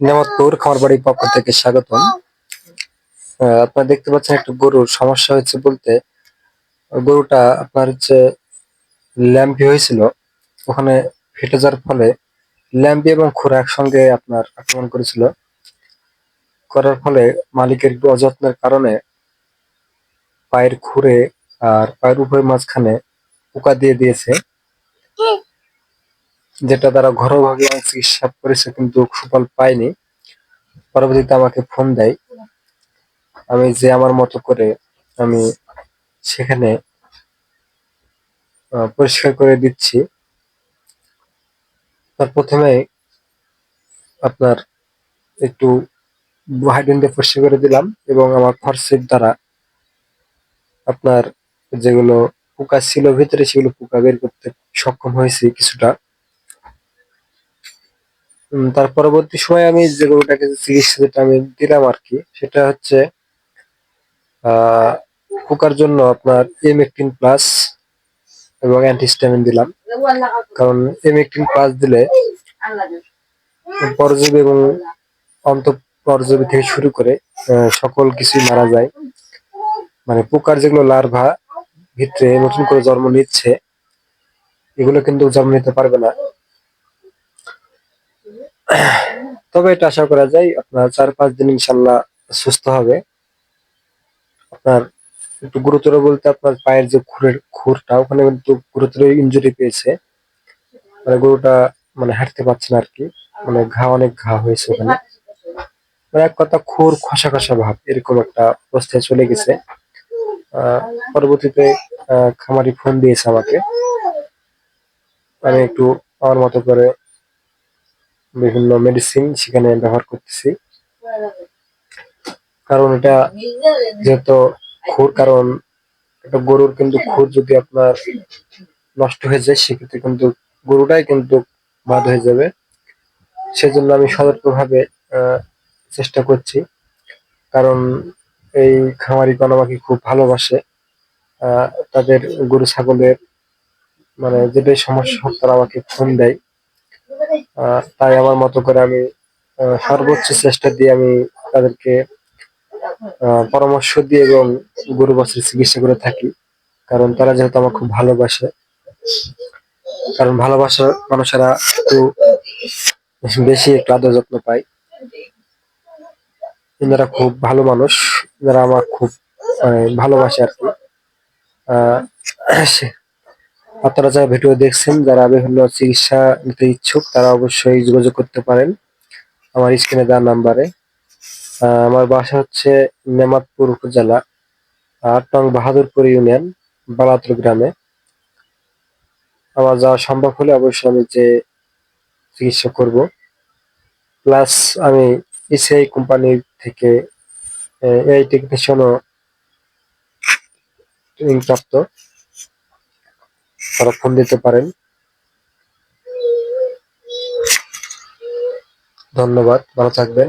নেমাতপুর খামার বাড়ির পক্ষ থেকে স্বাগতম। আপনারা দেখতে পাচ্ছেন একটা গরুর সমস্যা হয়েছে বলতে, গরুটা আপনার হচ্ছে ল্যাম্পি হয়েছিল, ওখানে ফেটে যাওয়ার ফলে ল্যাম্পি এবং খুরা একসঙ্গে আপনার আক্রমণ করেছিল। করার ফলে মালিকের অযত্নের কারণে পায়ের খুরে আর পায়ের উপরের মাঝখানে পোকা দিয়ে দিয়েছে। যেটা তারা ঘরোয়াভাবে অনেক চিকিৎসা করেছে, কিন্তু সুফল পায়নি। পরবর্তীতে আমাকে ফোন দেয়। আমি যে আমার মতো করে আমি সেখানে পরিষ্কার করে দিচ্ছি। তার প্রথমে আপনার একটু হাইড্রেন দিয়ে পরিষ্কার করে দিলাম এবং আমার ফর্সের দ্বারা আপনার যেগুলো পোকা ছিল, ভিতরে সেগুলো পোকা বের করতে সক্ষম হয়েছি কিছুটা। তার পরবর্তী সময় আমি যে গরুটাকে চিকিৎসা যেটা আমি দিলাম আর কি, সেটা হচ্ছে পোকার জন্য আপনার এমেকটিন প্লাস এবং অ্যান্টিস্টামিন দিলাম। কারণ এম এমেকটিন প্লাস দিলে পরজীবী এবং অন্ত পরজীবী থেকে শুরু করে সকল কিছুই মারা যায়। মানে পোকার যেগুলো লার্ভা ভিতরে নতুন করে জন্ম নিচ্ছে, এগুলো কিন্তু জন্ম নিতে পারবে না। তবে এটা আশা করা যায় আপনার চার পাঁচ দিন ইনশাল্লাহ সুস্থ হবে। আপনার একটু গুরুতর বলতে আপনার পায়ের যে খুরের খুরটা, ওখানে কিন্তু গুরুতর ইনজুরি পেয়েছে। মানে গরুটা মানে হাঁটতে পারছে না আর কি মানে ঘা, অনেক ঘা হয়েছে ওখানে। মানে এক কথা খুর, খসা খসা ভাব, এরকম একটা অবস্থায় চলে গেছে। পরবর্তীতে খামারি ফোন দিয়েছে আমাকে। আমি একটু আমার মতো করে বিভিন্ন মেডিসিন সেখানে ব্যবহার করতেছি। কারণ এটা যেহেতু খুর, কারণ একটা গরুর কিন্তু খুর যদি আপনার নষ্ট হয়ে যায়, সেক্ষেত্রে কিন্তু গরুটাই কিন্তু বাদ হয়ে যাবে। সেজন্য আমি সতর্কভাবে চেষ্টা করছি। কারণ এই খামারি খামারিগণ আমাকে খুব ভালোবাসে। তাদের গরু, ছাগলের মানে যেটাই সমস্যা হোক, তারা আমাকে ফোন দেয়। তাই আমার মতো করে আমি সর্বোচ্চ চেষ্টা দিয়ে আমি তাদেরকে পরামর্শ দিয়ে এবং গরু বাছুর চিকিৎসা করে থাকি। কারণ তারা যেহেতু আমার খুব ভালোবাসে। কারণ ভালোবাসার মানুষেরা একটু বেশি একটু আদর যত্ন পায়। এনারা খুব ভালো মানুষ। যারা আমার খুব মানে, ভালোবাসে আর কি। আপনারা যারা ভিডিও দেখছেন, যারা বিভিন্ন চিকিৎসা নিতে ইচ্ছুক, তারা অবশ্যই যোগাযোগ করতে পারেন আমার স্ক্রিনে দেওয়ার নাম্বারে আমার বাসা হচ্ছে নেমাতপুর উপজেলা আট নং বাহাদুরপুর ইউনিয়ন, বালাতুর গ্রামে। আমার যাওয়া সম্ভব হলে অবশ্যই আমি যে চিকিৎসা করব। প্লাস আমি ইসিআই কোম্পানি থেকে এই টেকনিশিয়ানও প্রাপ্ত ফোন দিতে পারেন। ধন্যবাদ ভালো থাকবেন।